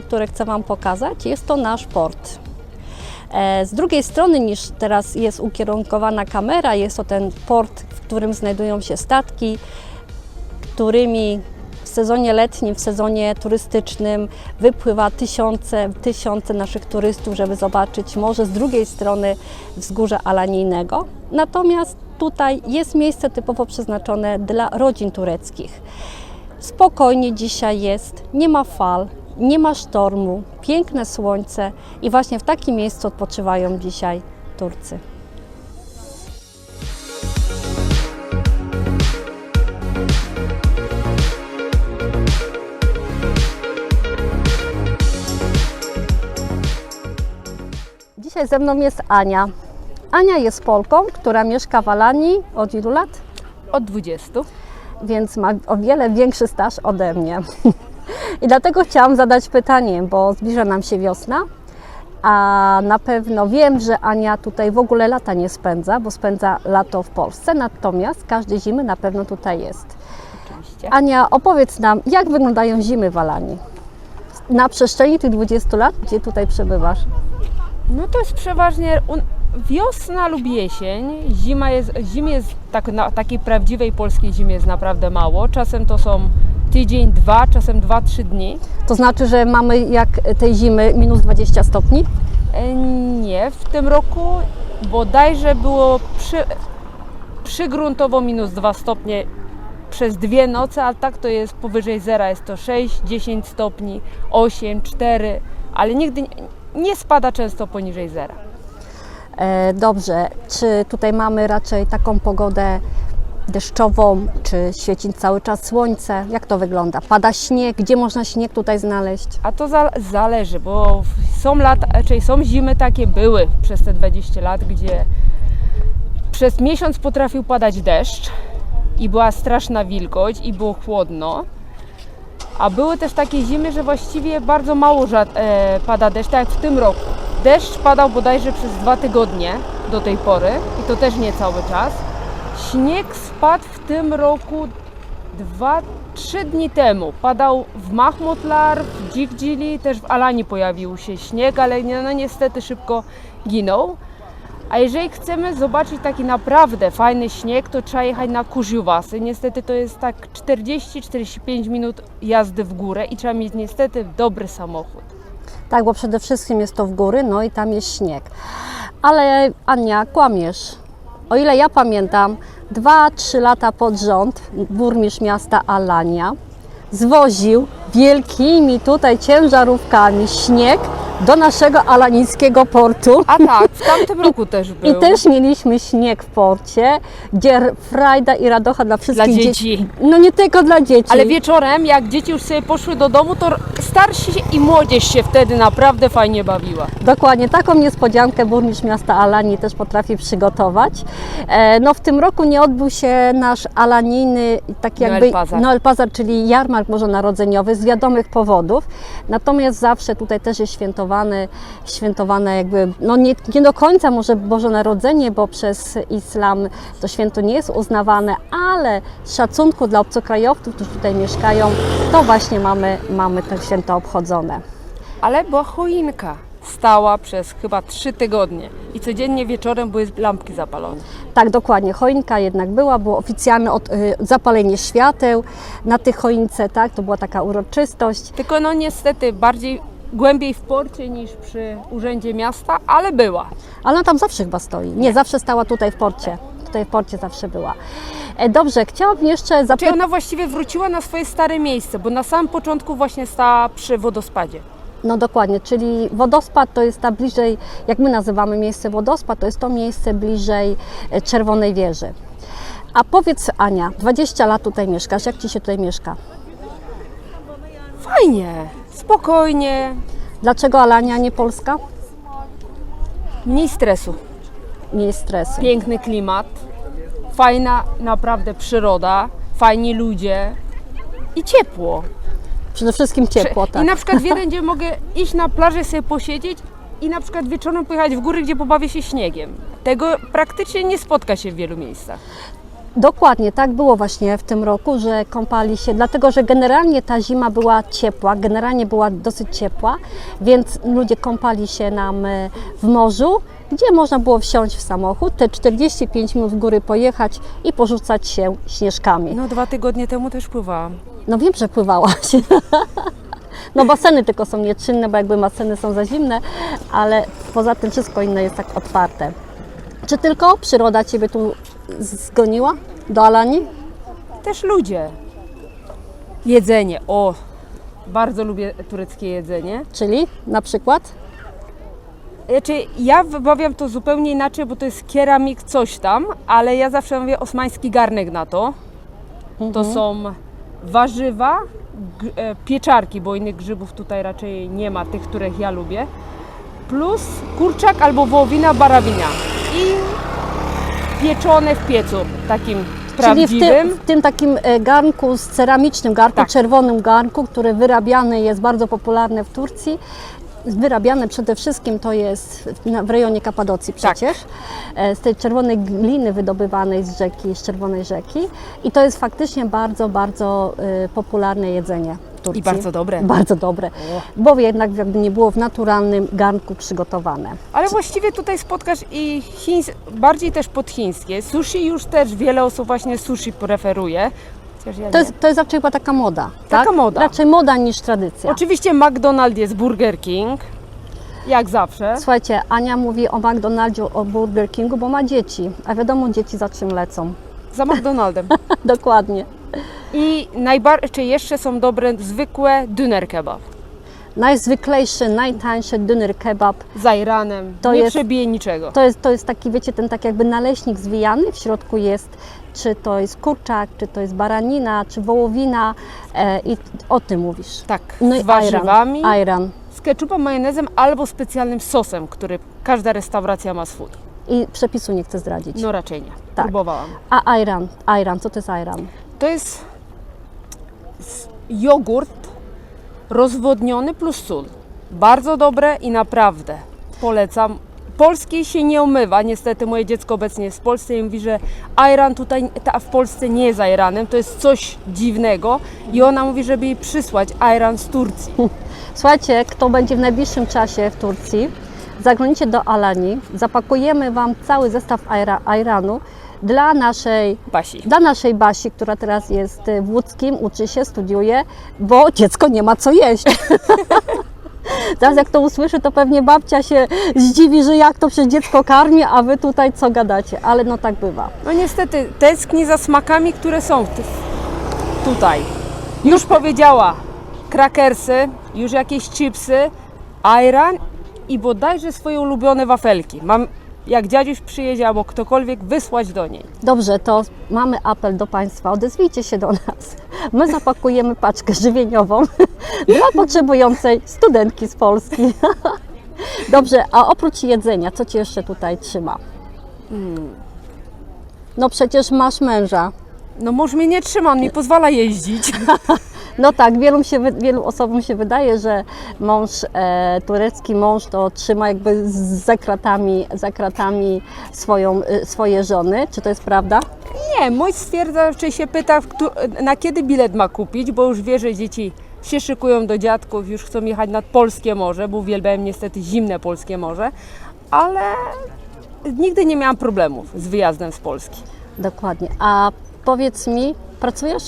miejsce, które chcę Wam pokazać, jest to nasz port. E, Z drugiej strony niż teraz jest ukierunkowana kamera, jest to ten port, w którym znajdują się statki, którymi w sezonie letnim, w sezonie turystycznym wypływa tysiące, tysiące naszych turystów, żeby zobaczyć morze z drugiej strony wzgórza Alanijnego. Natomiast tutaj jest miejsce typowo przeznaczone dla rodzin tureckich. Spokojnie dzisiaj jest, nie ma fal, nie ma sztormu, piękne słońce i właśnie w takim miejscu odpoczywają dzisiaj Turcy. Dzisiaj ze mną jest Ania. Ania jest Polką, która mieszka w Alanii od ilu lat? Od 20. więc ma o wiele większy staż ode mnie. I dlatego chciałam zadać pytanie, bo zbliża nam się wiosna, a na pewno wiem, że Ania tutaj w ogóle lata nie spędza, bo spędza lato w Polsce, natomiast każdej zimy na pewno tutaj jest. Oczywiście. Ania, opowiedz nam, jak wyglądają zimy w Alanii? Na przestrzeni tych 20 lat, gdzie tutaj przebywasz? No to jest przeważnie wiosna lub jesień. Zima jest, zimy jest tak, na takiej prawdziwej polskiej zimy jest naprawdę mało. Czasem to są tydzień, dwa, czasem dwa, trzy dni. To znaczy, że mamy jak tej zimy minus 20 stopni? E, Nie, w tym roku bodajże było przy, przygruntowo minus 2 stopnie przez dwie noce, a tak to jest powyżej zera. Jest to 6, 10 stopni, 8, 4, ale nigdy nie, nie spada często poniżej zera. E, Dobrze, czy tutaj mamy raczej taką pogodę deszczową, czy świeci cały czas słońce? Jak to wygląda? Pada śnieg? Gdzie można śnieg tutaj znaleźć? A to za, zależy, bo są lata, czyli są zimy takie były przez te 20 lat, gdzie przez miesiąc potrafił padać deszcz i była straszna wilgoć i było chłodno. A były też takie zimy, że właściwie bardzo mało e, pada deszcz, tak jak w tym roku. Deszcz padał bodajże przez dwa tygodnie do tej pory i to też nie cały czas. Śnieg spadł w tym roku dwa, trzy dni temu. Padał w Mahmutlar, w Dżigdzili, też w Alani pojawił się śnieg, ale no niestety szybko ginął. A jeżeli chcemy zobaczyć taki naprawdę fajny śnieg, to trzeba jechać na Kurziuwasy. Niestety to jest tak 40-45 minut jazdy w górę i trzeba mieć niestety dobry samochód. Tak, bo przede wszystkim jest to w góry, no i tam jest śnieg. Ale Ania, kłamiesz. O ile ja pamiętam, 2-3 lata pod rząd burmistrz miasta Alania zwoził wielkimi tutaj ciężarówkami śnieg do naszego alanickiego portu. A tak, w tamtym roku też był. I też mieliśmy śnieg w porcie, gdzie frajda i radocha dla wszystkich Dla dzieci. No nie tylko dla dzieci. Ale wieczorem, jak dzieci już sobie poszły do domu, to starsi i młodzież się wtedy naprawdę fajnie bawiła. Dokładnie, taką niespodziankę burmistrz miasta Alanii też potrafi przygotować. E, No w tym roku nie odbył się nasz alanijny, tak Noel jakby Bazar. Noel Bazar, czyli jarmark bożonarodzeniowy z wiadomych powodów. Natomiast zawsze tutaj też jest świętowany, świętowane jakby, no nie, nie do końca może Boże Narodzenie, bo przez islam to święto nie jest uznawane, ale szacunku dla obcokrajowców, którzy tutaj mieszkają, to właśnie mamy, mamy to święto obchodzone. Ale była choinka. Stała przez chyba trzy tygodnie i codziennie wieczorem były lampki zapalone. Tak, dokładnie. Choinka jednak była, było oficjalne od, y, zapalenie świateł na tych choince, tak? To była taka uroczystość. Tylko no niestety bardziej głębiej w porcie niż przy urzędzie miasta, ale była. Ale ona tam zawsze chyba stoi. Nie, zawsze stała tutaj w porcie. Tutaj w porcie zawsze była. E, dobrze, chciałabym jeszcze Czyli zapytać. ona właściwie wróciła na swoje stare miejsce, bo na samym początku właśnie stała przy wodospadzie. No dokładnie, czyli wodospad to jest ta bliżej, jak my nazywamy miejsce wodospad, to jest to miejsce bliżej e, Czerwonej Wieży. A powiedz Ania, 20 lat tutaj mieszkasz, jak Ci się tutaj mieszka? Fajnie, spokojnie, Dlaczego Alania, nie Polska? mniej stresu. Mniej stresu. Piękny klimat, fajna naprawdę przyroda, fajni ludzie i ciepło. Przede wszystkim ciepło, tak. I na przykład w jeden dzień mogę iść na plażę sobie posiedzieć i na przykład wieczorem pojechać w góry, gdzie pobawię się śniegiem. Tego praktycznie nie spotka się w wielu miejscach. Dokładnie, tak było właśnie w tym roku, że kąpali się, dlatego że generalnie ta zima była ciepła, generalnie była dosyć ciepła, więc ludzie kąpali się nam e, w morzu, gdzie można było wsiąść w samochód, te 45 minut w góry pojechać i porzucać się śnieżkami. No dwa tygodnie temu też pływałam. No wiem, że pływałaś. No baseny tylko są nieczynne, bo jakby baseny są za zimne, ale poza tym wszystko inne jest tak otwarte. Czy tylko przyroda Ciebie tu zgoniła do Alanii? Też ludzie. Jedzenie. O, bardzo lubię tureckie jedzenie. Czyli na przykład? Znaczy, ja wybawiam to zupełnie inaczej, bo to jest keramik coś tam, ale ja zawsze mówię osmański garnek na to. To są warzywa, e, pieczarki, bo innych grzybów tutaj raczej nie ma, tych, których ja lubię. Plus kurczak albo wołowina, barawina. I pieczone w piecu, takim Czyli w tym, w tym takim e, garnku z ceramicznym garnku, Tak. czerwonym garnku, który wyrabiany jest bardzo popularny w Turcji. Wyrabiane przede wszystkim to jest w- rejonie Kapadocji Tak. przecież, e, z tej czerwonej gliny wydobywanej z rzeki, z czerwonej rzeki. I to jest faktycznie bardzo, bardzo e, popularne jedzenie Turcji. I bardzo dobre. Bardzo dobre, bo jednak jakby nie było w naturalnym garnku przygotowane. Ale właściwie tutaj spotkasz i chińs, bardziej też podchińskie. Sushi już też wiele osób właśnie sushi preferuje. Ja To jest, to jest raczej chyba taka moda. Taka tak? moda. Raczej moda niż tradycja. Oczywiście McDonald's jest Burger King, jak zawsze. Słuchajcie, Ania mówi o McDonaldzie, o Burger Kingu, bo ma dzieci, a wiadomo dzieci za czym lecą. Za McDonaldem. Dokładnie. I najbardziej jeszcze są dobre zwykłe döner kebab. Najzwyklejszy, najtańszy dyner kebab. Z ajranem. To nie jest- przebije niczego. To jest, to jest taki, wiecie, ten tak jakby naleśnik zwijany. W środku jest, czy to jest kurczak, czy to jest baranina, czy wołowina e, i o tym mówisz. Tak, No z warzywami. Ayran. z ketchupem, majonezem albo specjalnym sosem, który każda restauracja ma swój. I przepisu nie chcę zdradzić. No raczej nie. Tak. Próbowałam. A ayran, ayran, co to jest ayran? To jest jogurt rozwodniony plus sól. Bardzo dobre i naprawdę polecam. Polskiej się nie omywa. Niestety moje dziecko obecnie jest w Polsce i mówi, że ajran tutaj ta w Polsce nie jest ajranem, to jest coś dziwnego i ona mówi, żeby jej przysłać ajran z Turcji. Słuchajcie, kto będzie w najbliższym czasie w Turcji, zaglądźcie do Alani, zapakujemy Wam cały zestaw ayranu dla naszej, Basi. dla naszej Basi, która teraz jest y, w Łódzkim, uczy się, studiuje, bo dziecko nie ma co jeść. Teraz jak to usłyszy, to pewnie babcia się zdziwi, że jak to przez dziecko karmi, a Wy tutaj co gadacie, ale no tak bywa. No niestety tęskni za smakami, które są tutaj. Już powiedziała krakersy, już jakieś chipsy, ajran i bodajże swoje ulubione wafelki. Mam, jak dziadziuś przyjedzie albo ktokolwiek, wysłać do niej. Dobrze, to mamy apel do Państwa. Odezwijcie się do nas. My zapakujemy paczkę żywieniową dla potrzebującej studentki z Polski. Dobrze, a oprócz jedzenia, co Cię jeszcze tutaj trzyma? No przecież masz męża. No mąż mnie nie trzyma, on mi pozwala jeździć. No tak, wielu, się, wielu osobom się wydaje, że mąż, e, turecki mąż to trzyma jakby z- za kratami, za kratami swoją, e, swoje żony. Czy to jest prawda? Nie, mój stwierdza, czy się pyta, na kiedy bilet ma kupić, bo już wie, że dzieci się szykują do dziadków, już chcą jechać nad polskie morze, bo uwielbiają niestety zimne polskie morze, ale nigdy nie miałam problemów z wyjazdem z Polski. Dokładnie. A powiedz mi, pracujesz?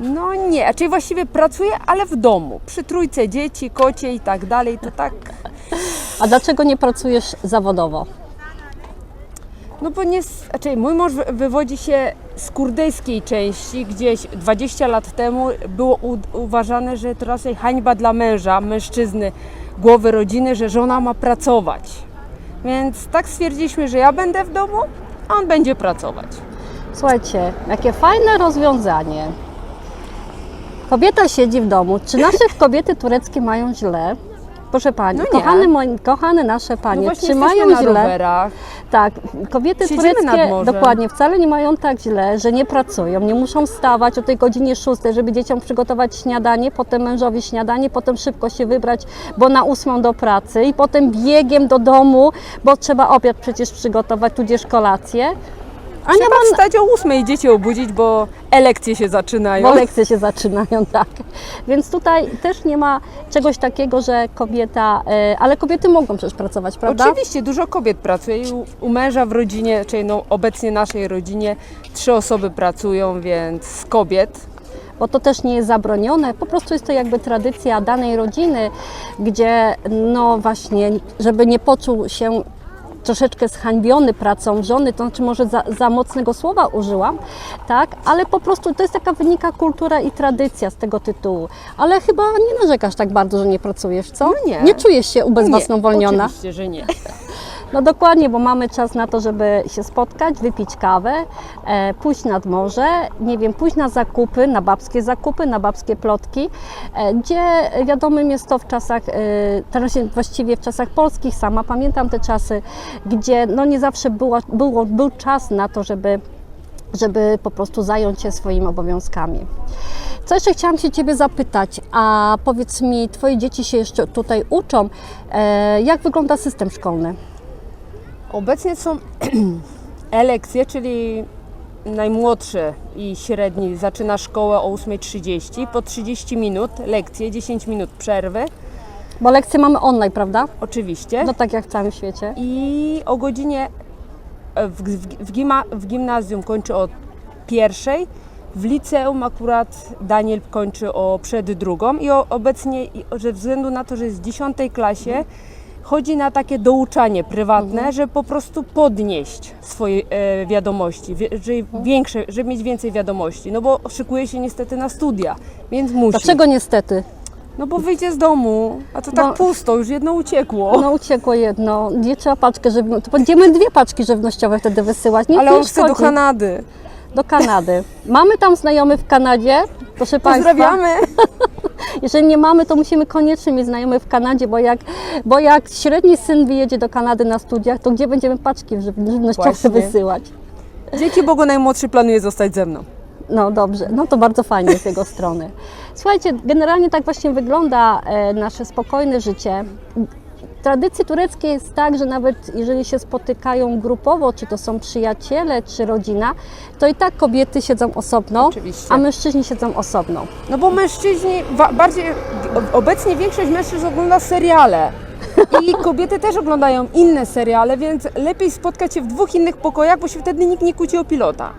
No nie, czyli właściwie pracuję, ale w domu, przy trójce dzieci, kocie i tak dalej, to tak, A dlaczego nie pracujesz zawodowo? no bo nie, znaczy mój mąż wy- wywodzi się z kurdejskiej części, gdzieś 20 lat temu było u, uważane, że to raczej hańba dla męża, mężczyzny, głowy rodziny, że żona ma pracować. Więc tak stwierdziliśmy, że ja będę w domu, a on będzie pracować. Słuchajcie, jakie fajne rozwiązanie. Kobieta siedzi w domu. Czy nasze kobiety tureckie mają źle? Proszę Pani, No kochane, moi, kochane nasze No Panie, właśnie czy mają na źle? rowerach. Tak, kobiety Siedzimy tureckie dokładnie wcale nie mają tak źle, że nie pracują, nie muszą wstawać o tej godzinie 6, żeby dzieciom przygotować śniadanie, potem mężowi śniadanie, potem szybko się wybrać, bo na ósmą do pracy i potem biegiem do domu, bo trzeba obiad przecież przygotować, tudzież kolację. Ania Trzeba ma wstać o ósmej dzieci obudzić, bo elekcje się zaczynają. Bo lekcje się zaczynają, tak. Więc tutaj też nie ma czegoś takiego, że kobieta, e, ale kobiety mogą przecież pracować, prawda? Oczywiście, dużo kobiet pracuje i u, u męża w rodzinie, czyli no, obecnie naszej rodzinie, trzy osoby pracują, więc z kobiet. Bo to też nie jest zabronione, po prostu jest to jakby tradycja danej rodziny, gdzie no właśnie, żeby nie poczuł się troszeczkę zhańbiony pracą żony, to znaczy może za, za mocnego słowa użyłam, tak, ale po prostu to jest taka wynika kultura i tradycja z tego tytułu. Ale chyba nie narzekasz tak bardzo, że nie pracujesz, co? No nie. Nie czujesz się ubezwłasnowolniona? Oczywiście, że nie. No dokładnie, bo mamy czas na to, żeby się spotkać, wypić kawę, e, pójść nad morze, nie wiem, pójść na zakupy, na babskie zakupy, na babskie plotki, e, gdzie wiadomym jest to w czasach, e, teraz właściwie w czasach polskich, sama pamiętam te czasy, gdzie no nie zawsze było, był czas na to, żeby żeby po prostu zająć się swoimi obowiązkami. Co jeszcze chciałam się Ciebie zapytać, a powiedz mi, Twoje dzieci się jeszcze tutaj uczą, e, jak wygląda system szkolny? Obecnie są elekcje, czyli najmłodszy i średni zaczyna szkołę o 8.30, po 30 minut lekcje, 10 minut przerwy, Bo lekcje mamy online, prawda? oczywiście. No tak jak w całym świecie. I o godzinie e, w, w, gima, w gimnazjum kończy o pierwszej, w liceum akurat Daniel kończy o przed drugą i o, obecnie, ze względu na to, że jest w 10 klasie, chodzi na takie douczanie prywatne, żeby po prostu podnieść swoje e, wiadomości, wie, żeby, większe, żeby mieć więcej wiadomości, no bo szykuje się niestety na studia, więc musi. Dlaczego niestety? No bo wyjdzie z domu, a to tak Bo- pusto, już jedno uciekło. No uciekło jedno, nie trzeba paczkę żywnościową, to będziemy dwie paczki żywnościowe wtedy wysyłać, nic Ale on chce do. Kanady. do Kanady. Mamy tam znajomych w Kanadzie, proszę Państwa. Pozdrawiamy. Jeżeli nie mamy, to musimy koniecznie mieć znajomych w Kanadzie, bo jak, bo jak średni syn wyjedzie do Kanady na studiach, to gdzie będziemy paczki żyw- żywnościowe wysyłać? Dzięki Bogu najmłodszy planuje zostać ze mną. No dobrze, no to bardzo fajnie z jego strony. Słuchajcie, generalnie tak właśnie wygląda e, nasze spokojne życie. Tradycji tureckiej jest tak, że nawet jeżeli się spotykają grupowo, czy to są przyjaciele, czy rodzina, to i tak kobiety siedzą osobno, Oczywiście. a mężczyźni siedzą osobno. No bo mężczyźni, bardziej, obecnie większość mężczyzn ogląda seriale. I kobiety też oglądają inne seriale, więc lepiej spotkać się w dwóch innych pokojach, bo się wtedy nikt nie kłóci o pilota.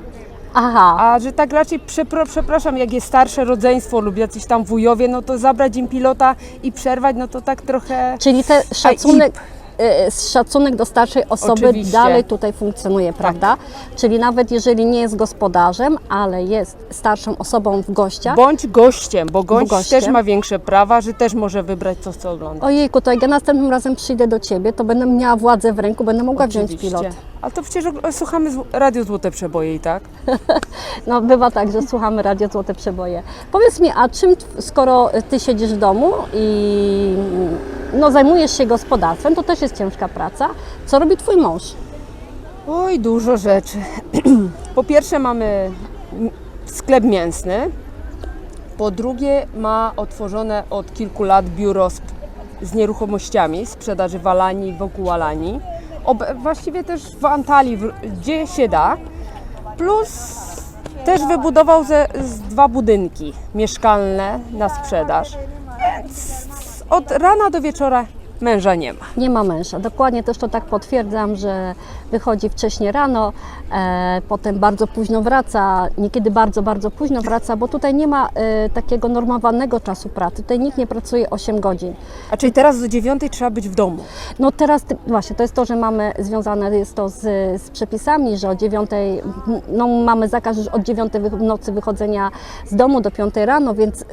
Aha, A że tak raczej, przepro, przepraszam, jak jest starsze rodzeństwo lub jacyś tam wujowie, no to zabrać im pilota i przerwać, no to tak trochę... czyli ten szacunek, e, szacunek do starszej osoby Oczywiście. dalej tutaj funkcjonuje, prawda? Czyli nawet jeżeli nie jest gospodarzem, ale jest starszą osobą w gościach, Bądź gościem, bo gość gościem. też ma większe prawa, że też może wybrać co chce oglądać. Ojejku, to jak ja następnym razem przyjdę do Ciebie, to będę miała władzę w ręku, będę mogła wziąć Oczywiście. pilot. Ale to przecież słuchamy Radio Złote Przeboje i tak? No bywa tak, że słuchamy Radio Złote Przeboje. Powiedz mi, a czym, skoro Ty siedzisz w domu i no, zajmujesz się gospodarstwem, to też jest ciężka praca, co robi Twój mąż? Oj, dużo rzeczy. Po pierwsze mamy sklep mięsny. Po drugie ma otworzone od kilku lat biuro z, z nieruchomościami, sprzedaży w Alanii, wokół Alanii. Właściwie też w Antalii, gdzie się da. Plus też wybudował ze, z dwa budynki mieszkalne na sprzedaż. Więc od rana do wieczora męża nie ma. Nie ma męża. Dokładnie też to tak potwierdzam, że wychodzi wcześnie rano, e, potem bardzo późno wraca, niekiedy bardzo, bardzo późno wraca, bo tutaj nie ma e, takiego normowanego czasu pracy. Tutaj nikt nie pracuje 8 godzin. A czyli teraz do dziewiątej trzeba być w domu. No teraz ty- właśnie to jest to, że mamy związane jest to z, z przepisami, że o 9, no mamy zakaz już od 9 wy- w nocy wychodzenia z domu do 5 rano, więc y,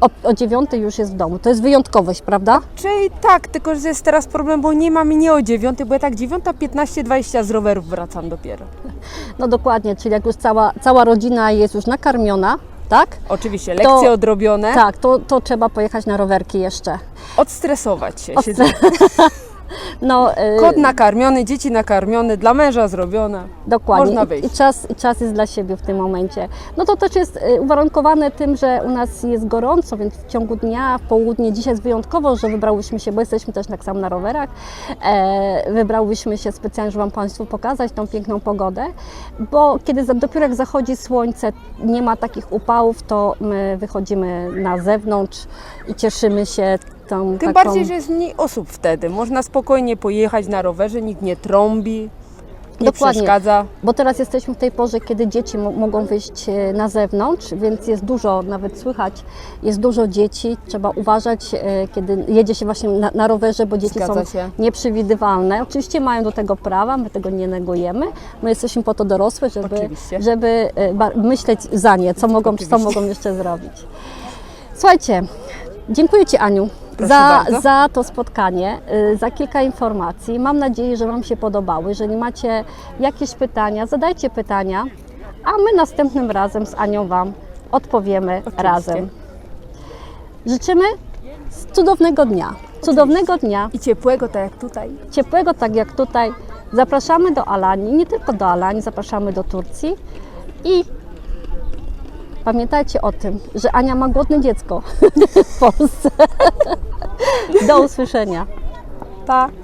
o, o 9 już jest w domu. To jest wyjątkowość, prawda? Czyli tak, tylko że jest teraz problem, bo nie ma mnie o dziewiątej, bo ja tak 9.15, 20 z rowerów wracam dopiero. No dokładnie, czyli jak już cała, cała rodzina jest już nakarmiona, tak? Oczywiście, lekcje odrobione, Tak, to, to trzeba pojechać na rowerki jeszcze. odstresować się. Odstre- siedzę. No, e, Kot nakarmiony, dzieci nakarmione, dla męża zrobiona. Dokładnie. Można I, wyjść. I, czas, I czas jest dla siebie w tym momencie. No to też jest y, uwarunkowane tym, że u nas jest gorąco, więc w ciągu dnia, w południe, dzisiaj jest wyjątkowo, że wybrałyśmy się, bo jesteśmy też tak samo na rowerach, e, wybrałyśmy się specjalnie, żeby Wam Państwu pokazać tą piękną pogodę, bo kiedy dopiero jak zachodzi słońce, nie ma takich upałów, to my wychodzimy na zewnątrz i cieszymy się tą Tym taką... bardziej, że jest mniej osób wtedy. Można spokojnie pojechać na rowerze, nikt nie trąbi, nie Dokładnie. przeszkadza. Bo teraz jesteśmy w tej porze, kiedy dzieci mo- mogą wyjść e, na zewnątrz, więc jest dużo, nawet słychać, jest dużo dzieci. Trzeba uważać, e, kiedy jedzie się właśnie na, na rowerze, bo dzieci Zgadza są się. nieprzewidywalne. Oczywiście mają do tego prawa, my tego nie negujemy. My jesteśmy po to dorosłe, żeby, Oczywiście. żeby e, myśleć za nie, co mogą, co mogą jeszcze zrobić. Słuchajcie, dziękuję Ci Aniu. Za, bardzo. za to spotkanie, y, za kilka informacji. Mam nadzieję, że Wam się podobały. Jeżeli macie jakieś pytania, zadajcie pytania, a my następnym razem z Anią Wam odpowiemy Oczywiście. razem. Życzymy cudownego dnia. Cudownego dnia, I ciepłego, tak jak tutaj. ciepłego tak jak tutaj. Zapraszamy do Alanii, nie tylko do Alanii, zapraszamy do Turcji i pamiętajcie o tym, że Ania ma głodne dziecko w Polsce. Do usłyszenia. Pa!